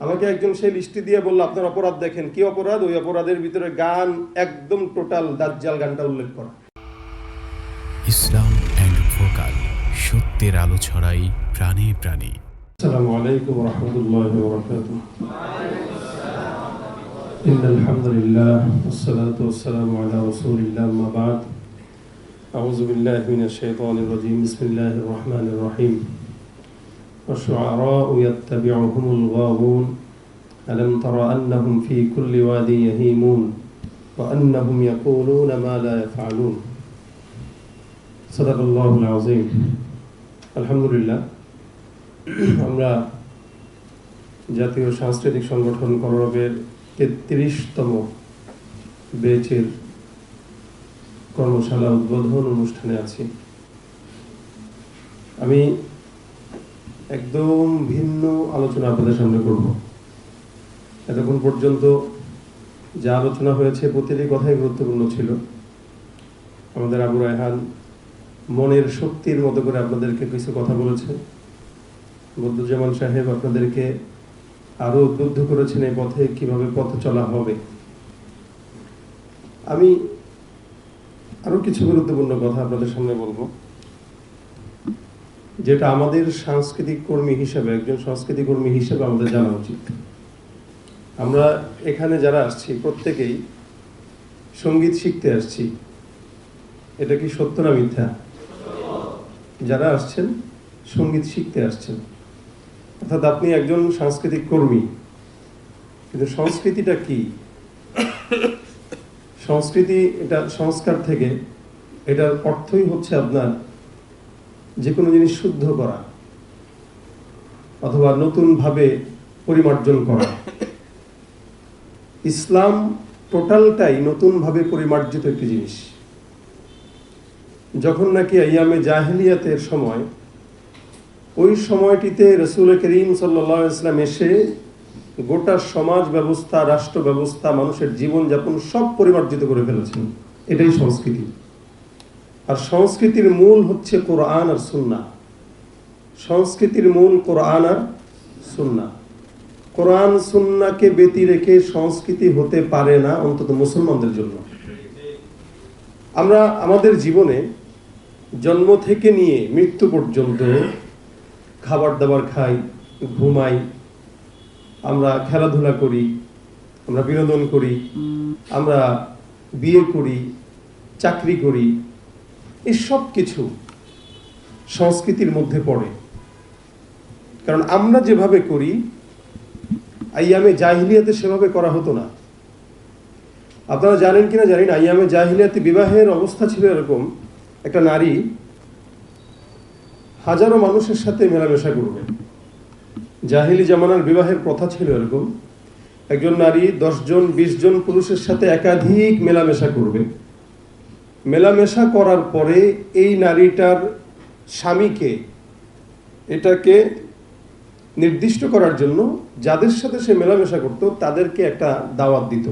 আমাকে একজন সেই লিস্টি দিয়ে বললো আপনার অপরাধ দেখেন কি অপরাধ ওই অপরাধের ভিতরে গান একদম টোটাল দাজ্জাল গানটা উল্লেখ করা ইসলাম অ্যান্ড ভোকাল সত্যের আলো ছড়াই প্রাণে প্রাণে السلام عليكم ورحمة الله وبركاته إن الحمد لله والصلاة والسلام على رسول الله ما بعد أعوذ بالله من الشيطان الرجيم بسم الله الرحمن الرحيم والشعراء يتبعهم الغاوون ألم تر أنهم في كل واد يهيمون وأنهم يقولون ما لا يفعلون صدق الله العظيم الحمد لله আমরা জাতীয় সাংস্কৃতিক সংগঠন কলরবের তেত্রিশতম বেচের কর্মশালা উদ্বোধন অনুষ্ঠানে আছি আমি একদম ভিন্ন আলোচনা আপনাদের সামনে করব। এতক্ষণ পর্যন্ত যা আলোচনা হয়েছে প্রতিটি কথাই গুরুত্বপূর্ণ ছিল। আমাদের আবু রায়হান মনের শক্তির মতো করে আপনাদেরকে কিছু কথা বলেছে। বদরুজ্জামান সাহেব আপনাদেরকে আরও উদ্বুদ্ধ করেছেন এই পথে কীভাবে পথ চলা হবে। আমি আরও কিছু গুরুত্বপূর্ণ কথা আপনাদের সামনে বলব। যেটা আমাদের সাংস্কৃতিক কর্মী হিসেবে, একজন সাংস্কৃতিক কর্মী হিসেবে আমাদের জানা উচিত। আমরা এখানে যারা আসছি, প্রত্যেকেই সংগীত শিখতে আসছি। এটা কি সত্য না মিথ্যা? যারা আসছেন, সংগীত শিখতে আসছেন। অর্থাৎ আপনি একজন সাংস্কৃতিক কর্মী। কিন্তু সংস্কৃতিটা কি? সংস্কৃতি, এটা সংস্কার থেকে এটার অর্থই হচ্ছে আপনার যে কোনো জিনিস শুদ্ধ করা অথবা নতুনভাবে পরিমার্জন করা। ইসলাম টোটালটাই নতুনভাবে পরিমার্জিত একটি জিনিস। যখন নাকি আইয়ামে জাহিলিয়াতের সময়, ওই সময়টিতে রসুল করিম সাল্লাম এসে গোটা সমাজ ব্যবস্থা, রাষ্ট্র ব্যবস্থা, মানুষের জীবনযাপন সব পরিমার্জিত করে ফেলেছেন। এটাই সংস্কৃতি। আর সংস্কৃতির মূল হচ্ছে কোরআন আর সুন্না। সংস্কৃতির মূল কোরআন আর সুন্না। কোরআন সুন্নাকে ব্যতি রেখে সংস্কৃতি হতে পারে না অন্তত মুসলমানদের জন্য। আমরা আমাদের জীবনে জন্ম থেকে নিয়ে মৃত্যু পর্যন্ত খাবার দাবার খাই, ঘুমাই, আমরা খেলাধুলা করি, আমরা বিনোদন করি, আমরা বিয়ে করি, চাকরি করি এই সব কিছু সংস্কৃতির মধ্যে পড়ে। কারণ আমরা যেভাবে করি, আইয়ামে জাহিলিয়াতে সেভাবে করা হতো না। আপনারা জানেন কিনা জানি না আইয়ামে জাহিলিয়াতে বিবাহের অবস্থা ছিল এরকম, একটা নারী হাজারো মানুষের সাথে মেলামেশা করবে। জাহিলি জামানার বিবাহের প্রথা ছিল এরকম, একজন নারী দশজন বিশ জন পুরুষের সাথে একাধিক মেলামেশা করবে। মেলামেশা করার পরে এই নারীটার স্বামীকে এটাকে নির্দিষ্ট করার জন্য যাদের সাথে সে মেলামেশা করত, তাদেরকে একটা দাওয়াত দিত।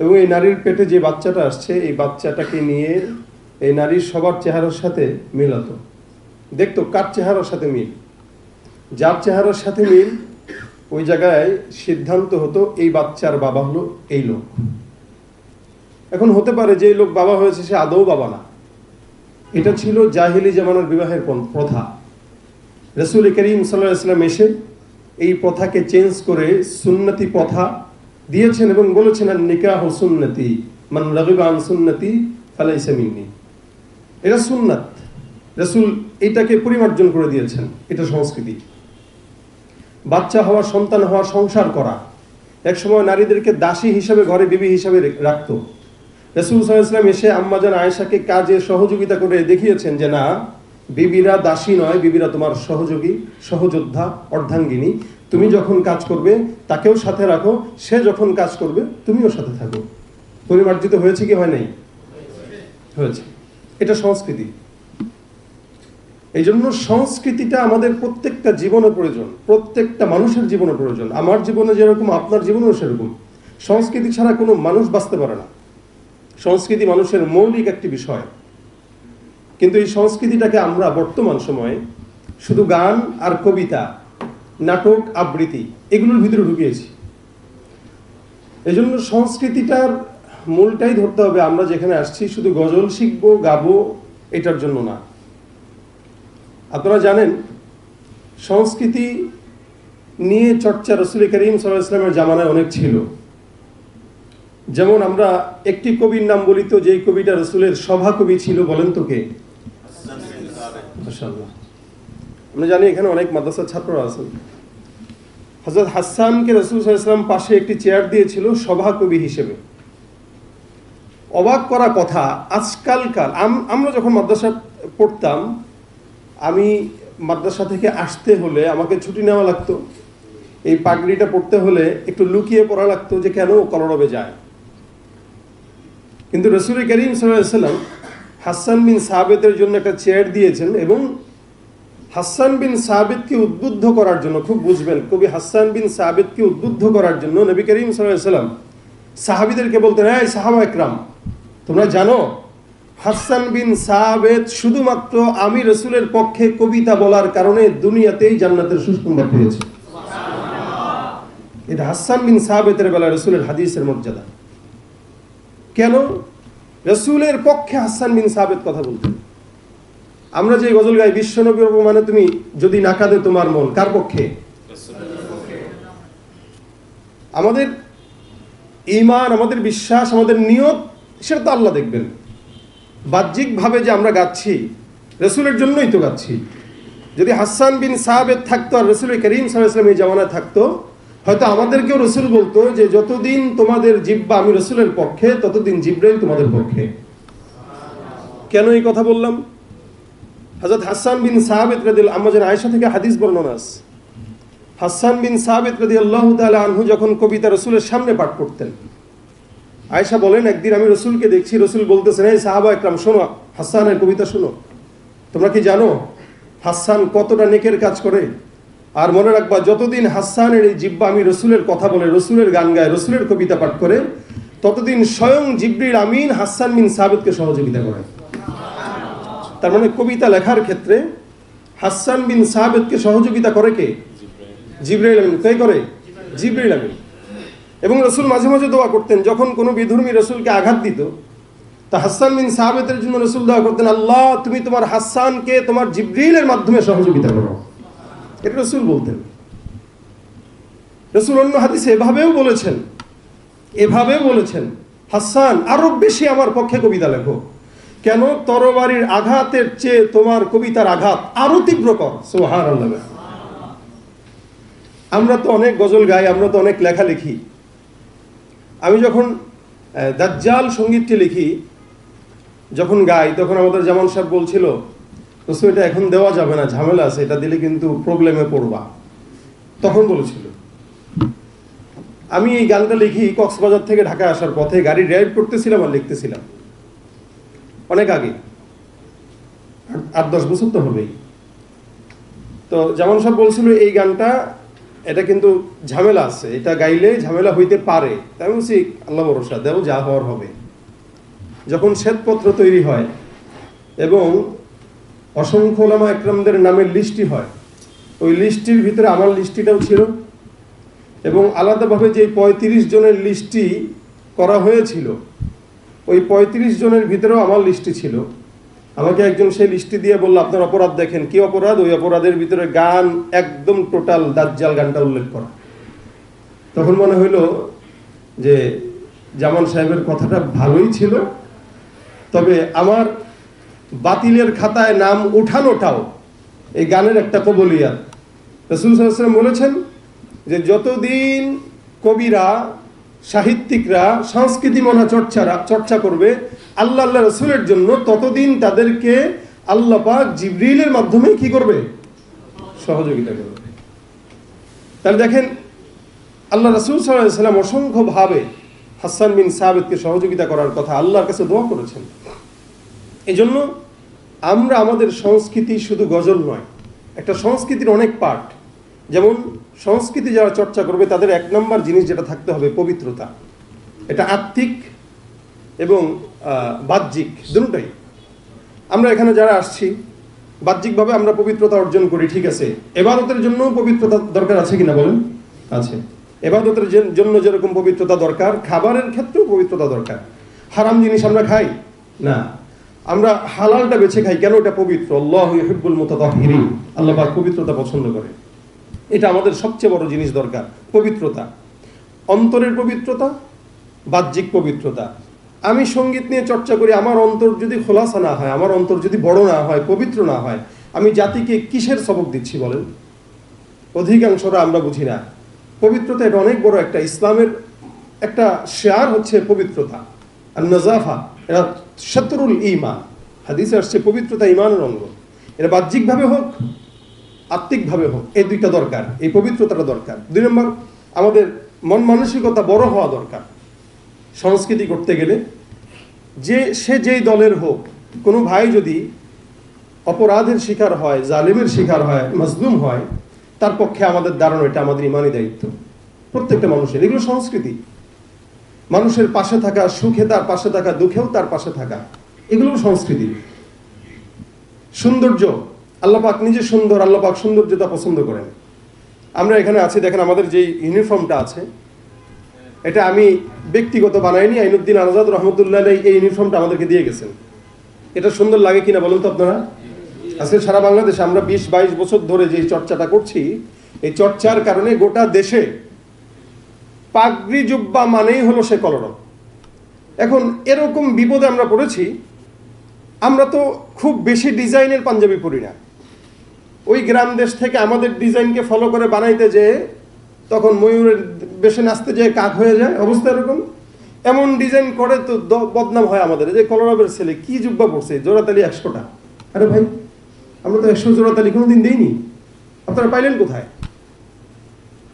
এবং এই নারীর পেটে যে বাচ্চাটা আসছে, এই বাচ্চাটাকে নিয়ে এই নারীর সবার চেহারার সাথে মেলাতো। দেখতো কার চেহারার সাথে মিল? যার চেহারার সাথে মিল, ওই জায়গায় সিদ্ধান্ত হতো, এই বাচ্চার বাবা হলো এই লোক। এখন হতে পারে যে লোক বাবা হয়েছে, সে আদৌ বাবা না। এটা ছিল জাহিলি জামানার বিবাহের প্রথা। রসুল করিম সাল্লাহ এসে এই প্রথাকে চেঞ্জ করে সুন্নতি প্রথা দিয়েছেন এবং বলেছেন আর নিকাহ সুন্নতি, মান রবিবান সুন্নতি ফালাইসা মিন্নি। এটা সুন্নাত। রসুল এটাকে পরিমার্জন করে দিয়েছেন, এটা সংস্কৃতি। বাচ্চা হওয়া, সন্তান হওয়া, সংসার করা। একসময় নারীদেরকে দাসী হিসাবে, ঘরে বিবি হিসাবে রাখতো। রসুল সাল্লাম এসে আম্মাজান আয়েশাকে কাজে সহযোগিতা করে দেখিয়েছেন যে, না, বিবিরা দাসী নয়, বিবিরা তোমার সহযোগী, সহযোদ্ধা, অর্ধাঙ্গিনী। তুমি যখন কাজ করবে, তাকেও সাথে রাখো। সে যখন কাজ করবে, তুমিও সাথে থাকো। পরিমার্জিত হয়েছে কি হয় নাই? হয়েছে। এটা সংস্কৃতি। এই জন্য সংস্কৃতিটা আমাদের প্রত্যেকটা জীবনে প্রয়োজন। প্রত্যেকটা মানুষের জীবনে প্রয়োজন। আমার জীবনে যেরকম, আপনার জীবনেও সেরকম। সংস্কৃতি ছাড়া কোনো মানুষ বাঁচতে পারে না। সংস্কৃতি মানুষের মৌলিক একটি বিষয়। কিন্তু এই সংস্কৃতিটাকে আমরা বর্তমান সময়ে শুধু গান আর কবিতা, নাটক, আবৃত্তি এগুলোর ভিতরে ঢুকিয়েছি। এই জন্য সংস্কৃতিটার মূলটাই ধরতে হবে আমরা যেখানে আসছি, শুধু গজল শিখব, গাবো, এটার জন্য না। আপনারা জানেন, সংস্কৃতি নিয়ে চর্চা রসুল করিম সাল্লাহ ইসলামের জামানায় অনেক ছিল। যেমন আমরা একটি কবির নাম বলি তো, যেই কবিটা রসুলের সভা কবি ছিল, বলেন তো কে? আমরা জানি এখানে অনেক মাদ্রাসার ছাত্ররা আছেন। হজরত হাসানকে রসুল ইসলাম পাশে একটি চেয়ার দিয়েছিল সভা কবি হিসেবে। অবাক করা কথা, আজকালকার আমরা যখন মাদ্রাসা পড়তাম, আমি মাদ্রাসা থেকে আসতে হলে আমাকে ছুটি নেওয়া লাগতো। এই পাগড়িটা পড়তে হলে একটু লুকিয়ে পড়া লাগতো যে কেন কলরবে যায়। কিন্তু রসুল করিম সাল্লাম হাসান বিন সাহাবেদের জন্য একটা চেয়ার দিয়েছেন এবং হাসান বিন সাহাবেদকে উদ্বুদ্ধ করার জন্য, খুব বুঝবেন, কবি হাসান বিন সাহাবেদকে উদ্বুদ্ধ করার জন্য নবী করিম সাল্লাম সাহাবিদেরকে বলতেন হ্যাঁ সাহাবা একরাম, তোমরা জানো, হাসান বিন সাহাবেদ শুধুমাত্র আমি রসুলের পক্ষে কবিতা বলার কারণে দুনিয়াতেই জান্নাতের সুসংবাদ পেয়েছে। এটা হাসান বিন সাহাবেদের বেলা রসুলের হাদিসের মর্যাদা। কেন? রসুলের পক্ষে হাসান বিন সাহাবেদ কথা বলতেন আমরা যে গজল গাই বিশ্বনবীর অপমানে তুমি যদি না কাঁদে তোমার মন, কার পক্ষে? আমাদের ইমান আমাদের বিশ্বাস, আমাদের নিয়ত, সেটা তো আল্লাহ দেখবেন। বাহ্যিকভাবে যে আমরা গাচ্ছি, রসুলের জন্যই তো গাচ্ছি। যদি হাসান বিন সাহাবেদ থাকতো আর রসুল করিম সাহাম এই জামানায় থাকতো হয়তো আমাদেরকেও রসুল বলতো যে যতদিন তোমাদের জিব্বা, আমি রসুলের পক্ষে, ততদিন জিব্রাইল তোমাদের পক্ষে। কেন এই কথা বললাম? হজরত হাসান বিন সাহাবেদ রাদিল আমাদের আয়সা থেকে হাদিস বর্ণনাস হাসান বিন সাহাবেদ রাদি আল্লাহ তালা আনহু যখন কবিতা রসুলের সামনে পাঠ করতেন আয়সা বলেন, একদিন আমি রসুলকে দেখছি, রসুল বলতেছেন, এই সাহাবা একরাম, শোনো, হাসানের কবিতা শোনো। তোমরা কি জানো, হাসান কতটা নেকের কাজ করে? আর মনে রাখবা, যতদিন হাসানের এই জিব্বা আমি রসুলের কথা বলে, রসুলের গান গায়, রসুলের কবিতা পাঠ করে, ততদিন স্বয়ং জিব্রির আমিন হাসান বিন সাবেদকে সহযোগিতা করে। তার মানে কবিতা লেখার ক্ষেত্রে হাসান বিন সাহাবেদকে সহযোগিতা করে কে? জিব্রাইল আমিন। কে করে? জিব্রাইল আমিন। এবং রসুল মাঝে মাঝে দোয়া করতেন, যখন কোনো বিধর্মী রসুলকে আঘাত দিত, তা হাসান বিন সাহাবেদের জন্য রসুল দোয়া করতেন, আল্লাহ, তুমি তোমার হাসানকে তোমার জিব্রিলের মাধ্যমে সহযোগিতা করো। এটা রসুল বলতেন। রসুল অন্য হাদিসে এভাবেও বলেছেন এভাবেও বলেছেন, হাসান, আরও বেশি আমার পক্ষে কবিতা লেখো। কেন? তরবারির আঘাতের চেয়ে তোমার কবিতার আঘাত আরও তীব্র কর সোহার আমরা তো অনেক গজল গাই, আমরা তো অনেক লেখা লিখি। আমি যখন দাজ্জাল সঙ্গীতটি লিখি, যখন গাই, তখন আমাদের জামান সাহেব বলছিল দোস্ত এটা এখন দেওয়া যাবে না, ঝামেলা আছে, এটা দিলে কিন্তু প্রবলেমে পড়বা। তখন বলেছিল। আমি এই গানটা লিখি কক্সবাজার থেকে ঢাকা আসার পথে, গাড়ি ড্রাইভ করতেছিলাম আর লিখতেছিলাম। অনেক আগে। আট- দশ বছর তো হবেই। তো যেমন সব বলছিল, এই গানটা, এটা কিন্তু ঝামেলা আছে, এটা গাইলে ঝামেলা হইতে পারে। তাই বলছি, আল্লাহ ভরসা, দেও যা হওয়ার হবে। যখন শ্বেতপত্র তৈরি হয় এবং অসংখ্য ওলামা একরামদের নামের লিস্টটি হয়। ওই লিস্টটির ভিতরে আমার লিস্টটিটাও ছিল এবং আলাদাভাবে যে পঁয়ত্রিশ জনের লিস্টটি করা হয়েছিল, ওই পঁয়ত্রিশ জনের ভিতরেও আমার লিস্টটি ছিল। আমাকে একজন সেই লিস্টটি দিয়ে বলল, আপনার অপরাধ দেখেন। কি অপরাধ? ওই অপরাধের ভিতরে গান, একদম টোটাল দাজ্জাল গানটা উল্লেখ করা। তখন মনে হইল যে জামান সাহেবের কথাটা ভালোই ছিল, তবে আমার বাতিলের খাতায় নাম উঠানোটাও এই গানের একটা কবলিয়াত। রসুল সাল্লাম বলেছেন যে যতদিন কবিরা, সাহিত্যিকরা, সংস্কৃতি মনা চর্চারা চর্চা করবে, আল্লাহ আল্লাহ রসুলের জন্য ততদিন তাদেরকে আল্লাহ পাক জিবরিলের মাধ্যমে কি করবে? সহযোগিতা করবে। তাহলে দেখেন, আল্লাহ রসুল সাল্লাম অসংখ্যভাবে হাসান বিন সাহাবেদকে সহযোগিতা করার কথা আল্লাহর কাছে দোয়া করেছেন। এই জন্য আমরা আমাদের সংস্কৃতি শুধু গজল নয়, একটা সংস্কৃতির অনেক পার্ট যেমন সংস্কৃতি যারা চর্চা করবে, তাদের এক নম্বর জিনিস যেটা থাকতে হবে, পবিত্রতা। এটা আত্মিক এবং বাহ্যিক, দুটোই। আমরা এখানে যারা আসছি, বাহ্যিকভাবে আমরা পবিত্রতা অর্জন করি, ঠিক আছে। এবাদতের জন্য পবিত্রতা দরকার আছে কিনা বলেন? আছে। এবাদতের জন্য যেরকম পবিত্রতা দরকার, খাবারের ক্ষেত্রেও পবিত্রতা দরকার। হারাম জিনিস আমরা খাই? না। আমরা হালালটা বেছে খাই, কেন এটা পবিত্র? আল্লাহ ইহিব্বুল মুতাতাহহিরিন আল্লাহ পবিত্রতা পছন্দ করে। এটা আমাদের সবচেয়ে বড় জিনিস দরকার, পবিত্রতা। অন্তরের পবিত্রতা, বাহ্যিক পবিত্রতা। আমি সংগীত নিয়ে চর্চা করি, আমার অন্তর যদি খোলাসা না হয়, আমার অন্তর যদি বড় না হয়, পবিত্র না হয়, আমি জাতিকে কিসের সবক দিচ্ছি বলেন? অধিকাংশরা আমরা বুঝি না। পবিত্রতা এটা অনেক বড় একটা, ইসলামের একটা শেয়ার হচ্ছে পবিত্রতা, আর নজাফা। এটা শত্রুল ইমান হাদিসে আসছে পবিত্রতা ইমানের অঙ্গ। এটা বাহ্যিকভাবে হোক, আত্মিকভাবে হোক, এই দুইটা দরকার, এই পবিত্রতাটা দরকার। দুই নম্বর, আমাদের মন মানসিকতা বড় হওয়া দরকার। সংস্কৃতি করতে গেলে, যে, সে যেই দলের হোক, কোনো ভাই যদি অপরাধের শিকার হয়, জালিমের শিকার হয়, মজলুম হয়, তার পক্ষে আমাদের দাঁড়ানো এটা আমাদের ইমানি দায়িত্ব। প্রত্যেকটা মানুষের, এগুলো সংস্কৃতি। মানুষের পাশে থাকা সুখে তার পাশে থাকা দুঃখেও তার পাশে থাকা। এগুলো সংস্কৃতি। সৌন্দর্য। আল্লাপাক নিজে সুন্দর, আল্লাপাক সৌন্দর্যতা পছন্দ করেন। আমরা এখানে আছি, দেখেন আমাদের যে ইউনিফর্মটা আছে, এটা আমি ব্যক্তিগত বানাইনি, আইনুদ্দিন আজাদ রহমতুল্লাহ এই ইউনিফর্মটা আমাদেরকে দিয়ে গেছেন। এটা সুন্দর লাগে কিনা বলুন তো আপনারা? আজকে সারা বাংলাদেশে আমরা বিশ বাইশ বছর ধরে যে চর্চাটা করছি, এই চর্চার কারণে গোটা দেশে পাগড়ি জুব্বা মানেই হলো সে কলরব। এখন এরকম বিপদে আমরা পড়েছি, আমরা তো খুব বেশি ডিজাইনের পাঞ্জাবি পরি না। ওই গ্রাম দেশ থেকে আমাদের ডিজাইনকে ফলো করে বানাইতে যে তখন ময়ূরের বেশে নাচতে যেয়ে কাক হয়ে যায়, অবস্থা এরকম। এমন ডিজাইন করে তো বদনাম হয় আমাদের। যে কলরবের ছেলে, কি জুব্বা পড়ছে জোড়াতালি একশোটা। আরে ভাই, আমরা তো একশো জোড়াতালি কোনোদিন দিইনি। আপনারা পাইলেন কোথায়?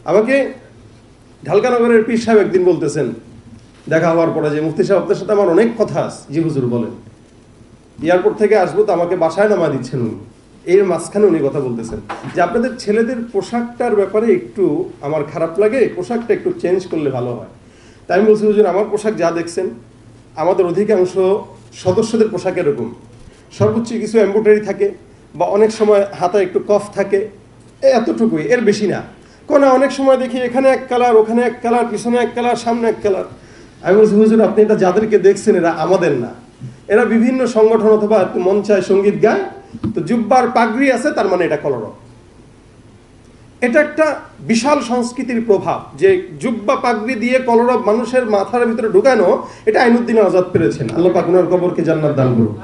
আমাকে ঢালকানগরের পীর সাহেব একদিন বলতেছেন, দেখা হওয়ার পরে যে মুফতি সাহেব আপনার সাথে আমার অনেক কথা আছে, জি হুজুর বলেন। এয়ারপোর্ট থেকে আসব তো আমাকে বাসায় নামা দিচ্ছেন উনি। এর মাঝখানে উনি কথা বলতেছেন যে আপনাদের ছেলেদের পোশাকটার ব্যাপারে একটু আমার খারাপ লাগে, পোশাকটা একটু চেঞ্জ করলে ভালো হয়। তাই আমি বলছি, হুজুর, আমার পোশাক যা দেখছেন, আমাদের অধিকাংশ সদস্যদের পোশাক এরকম। সর্বোচ্চ কিছু এম্ব্রয়ডারি থাকে বা অনেক সময় হাতে একটু কফ থাকে এতটুকুই, এর বেশি না। কোন অনেক সময় দেখি এখানে এক কালার ওখানে এক কালার পিছনে এক কালার সামনে এক কালার। আমি বলছি হুজুর আপনি এটা যাদেরকে দেখছেন এরা আমাদের না। এরা বিভিন্ন সংগঠন অথবা মঞ্চায় সংগীত গায় তো জুব্বার পাগড়ি আছে তার মানে এটা কলরব। এটা একটা বিশাল সংস্কৃতির প্রভাব যে জুব্বা পাগড়ি দিয়ে কলরব মানুষের মাথার ভিতরে ঢুকানো এটা আইনুদ্দিন আজাদ পেরেছেন। আল্লাহ পাক ওনার কবরকে জান্নাত দান করুন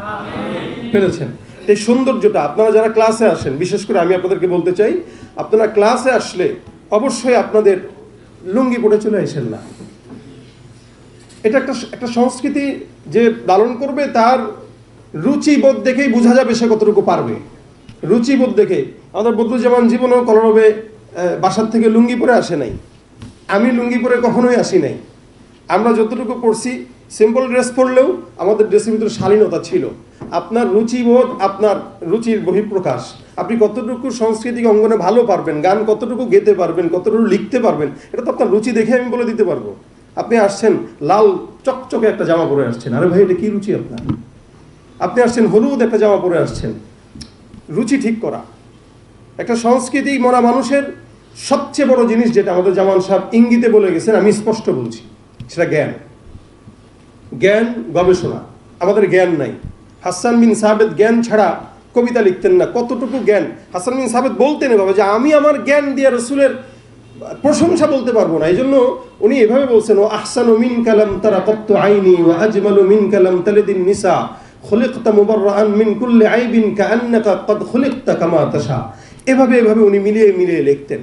পেরেছেন। এই সৌন্দর্যটা আপনারা যারা ক্লাসে আসেন বিশেষ করে আমি আপনাদেরকে বলতে চাই আপনারা ক্লাসে আসলে অবশ্যই আপনাদের লুঙ্গি পরে চলে আসেন না। এটা একটা একটা সংস্কৃতি যে লালন করবে, তার রুচিবোধ দেখেই বোঝা যাবে সে কতটুকু পারবে। রুচিবোধ দেখে। আমাদের বদরুজ্জামান জীবনেও কলরবে বাসার থেকে লুঙ্গি পরে আসে নাই। আমি লুঙ্গি পরে কখনোই আসি নাই। আমরা যতটুকু পড়ছি সিম্পল ড্রেস পরলেও আমাদের ড্রেসের ভিতরে শালীনতা ছিল। আপনার রুচিবোধ আপনার রুচির বহিঃপ্রকাশ। আপনি কতটুকু সাংস্কৃতিক অঙ্গনে ভালো পারবেন, গান কতটুকু গেতে পারবেন, কতটুকু লিখতে পারবেন, এটা তো আপনার রুচি দেখে আমি বলে দিতে পারব। আপনি আসছেন, লাল চকচকে একটা জামা পরে আসছেন। আরে ভাই, এটা কি রুচি আপনার? আপনি আসছেন, হলুদ একটা জামা পরে আসছেন। রুচি ঠিক করা। একটা সংস্কৃতি মরা মানুষের সবচেয়ে বড় জিনিস যেটা আমাদের জামান সাহেব ইঙ্গিতে বলে গেছেন, আমি স্পষ্ট বলছি, সেটা জ্ঞান। জ্ঞান গবেষণা। আমাদের জ্ঞান নাই। হাসান বিন সাহেবেদ জ্ঞান ছাড়া কবিতা লিখতেন না। কতটুকু জ্ঞান? হাসান বিন সাহেবেদ বলতেন এভাবে যে, আমি আমার জ্ঞান দিয়ে রসুলের প্রশংসা বলতে পারব না। এই জন্য উনি এভাবে বলছেন ও আহসান মিন কালাম তারা কত্ত আইনি ও আজমালু মিন কালাম তালেদিন নিসা, খুলিকতা মুবাররাআন মিন কুল্লি আইবিন কাআন্নাকা কদ খুলিকতা কামা এভাবে এভাবে উনি মিলিয়ে মিলিয়ে লিখতেন।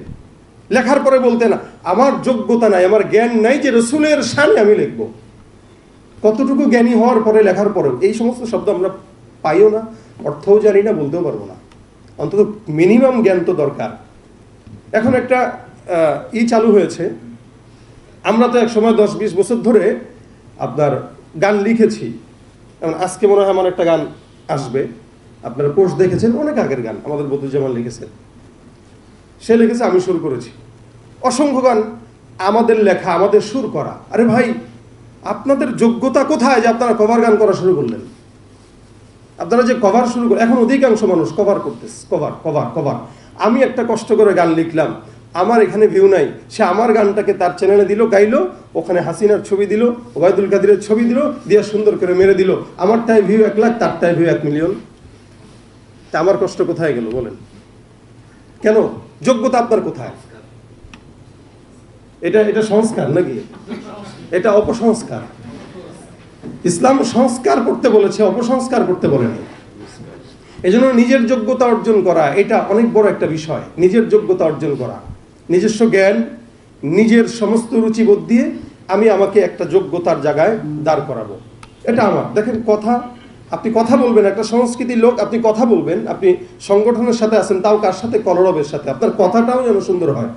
লেখার পরে বলতেন, আমার যোগ্যতা নাই, আমার জ্ঞান নাই যে রসুলের শানে আমি লিখব। কতটুকু জ্ঞানী হওয়ার পরে, লেখার পরেও, এই সমস্ত শব্দ আমরা পাইও না, অর্থও জানি না, বলতেও পারব না। অন্তত মিনিমাম জ্ঞান তো দরকার। এখন একটা ই চালু হয়েছে। আমরা তো এক সময় দশ বিশ বছর ধরে আপনার গান লিখেছি। যেমন আজকে মনে হয় আমার একটা গান আসবে। আপনারা পোস্ট দেখেছেন, অনেক আগের গান, আমাদের বদুজ্জামান লিখেছেন। সে লিখেছে, আমি সুর করেছি। অসংখ্য গান, আমাদের লেখা, আমাদের সুর করা। আরে ভাই আপনাদের যোগ্যতা কোথায় যে আপনারা কভার গান করা শুরু করলেন? আপনারা যে কভার শুরু করে এখন অধিকাংশ মানুষ কভার করতেছে কভার কভার কভার আমি একটা কষ্ট করে গান লিখলাম, আমার এখানে ভিউ নাই। সে আমার গানটাকে তার চ্যানেলে দিল, গাইলো, ওখানে হাসিনার ছবি দিল, ওবায়দুল কাদিরের ছবি দিল, দিয়ে সুন্দর করে মেরে দিল। আমারটায় ভিউ এক লাখ তারটায় ভিউ এক মিলিয়ন তা আমার কষ্ট কোথায় গেল বলেন? কেন? যোগ্যতা আপনার কোথায়? এটা এটা সংস্কার নাকি? এটা অপসংস্কার। ইসলাম সংস্কার করতে বলেছে, অপসংস্কার করতে বলেনি। এজন্য নিজের যোগ্যতা অর্জন করা, এটা অনেক বড় একটা বিষয়। নিজের যোগ্যতা অর্জন করা। নিজস্ব জ্ঞান, নিজের সমস্ত রুচিবোধ দিয়ে আমি আমাকে একটা যোগ্যতার জায়গায় দাঁড় করাবো। এটা আমার। দেখেন কথা, আপনি কথা বলবেন, একটা সংস্কৃতির লোক, আপনি কথা বলবেন, আপনি সংগঠনের সাথে আছেন, তাও কার সাথে? কলরবের সাথে। আপনার কথাটাও যেন সুন্দর হয়।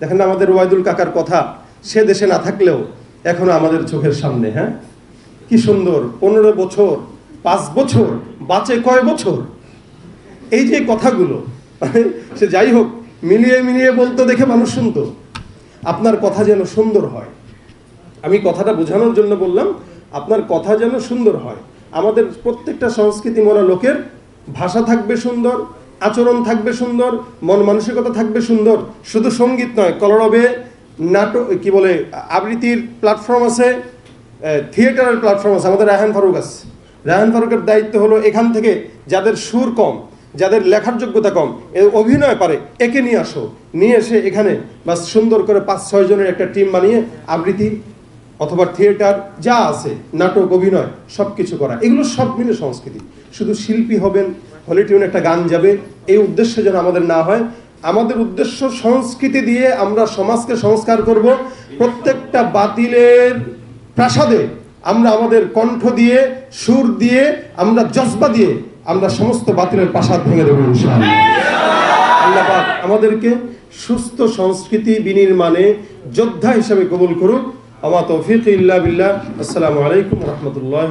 দেখেন আমাদের ওয়াইদুল কাকার কথা, সে দেশে না থাকলেও এখনও আমাদের চোখের সামনে হ্যাঁ? কি সুন্দর, পনেরো বছর, পাঁচ বছর, বাঁচে কয় বছর? এই যে কথাগুলো মানে সে যাই হোক, মিলিয়ে মিলিয়ে বলতো দেখে মানুষ শুনতো। আপনার কথা যেন সুন্দর হয়। আমি কথাটা বোঝানোর জন্য বললাম, আপনার কথা যেন সুন্দর হয়। আমাদের প্রত্যেকটা সংস্কৃতি মনা লোকের ভাষা থাকবে সুন্দর আচরণ থাকবে সুন্দর, মন মানসিকতা থাকবে সুন্দর। শুধু সংগীত নয়, কলরবে নাটক, কি বলে, আবৃত্তির প্ল্যাটফর্ম আছে থিয়েটারের প্ল্যাটফর্ম আছে, আমাদের রায়হান ফারুক আছে। রায়হান ফারুকের দায়িত্ব হলো এখান থেকে যাদের সুর কম, যাদের লেখার যোগ্যতা কম অভিনয় পারে, একে নিয়ে আসো। নিয়ে এসে এখানে বা সুন্দর করে পাঁচ, ছয় জনের একটা টিম বানিয়ে আবৃত্তি অথবা থিয়েটার যা আছে, নাটক, অভিনয় সব কিছু করা। এগুলো সব মিলে সংস্কৃতি। শুধু শিল্পী হবেন হলি টিউন একটা গান যাবে। এই উদ্দেশ্য যেন আমাদের না হয়, আমাদের উদ্দেশ্য সংস্কৃতি দিয়ে আমরা সমাজকে সংস্কার করব। প্রত্যেকটা বাতিলের প্রাসাদে আমরা আমাদের কণ্ঠ দিয়ে, সুর দিয়ে, আমরা জজবা দিয়ে আমরা সমস্ত বাতিলের প্রাসাদ ভেঙে দেবো ইনশাআল্লাহ। আল্লাহ পাক আমাদেরকে সুস্থ সংস্কৃতি বিনির্মাণে যোদ্ধা হিসেবে কবুল করুক। আমা তৌফিক ইল্লা বিল্লাহ। আসসালামু আলাইকুম রহমতুল্লাহ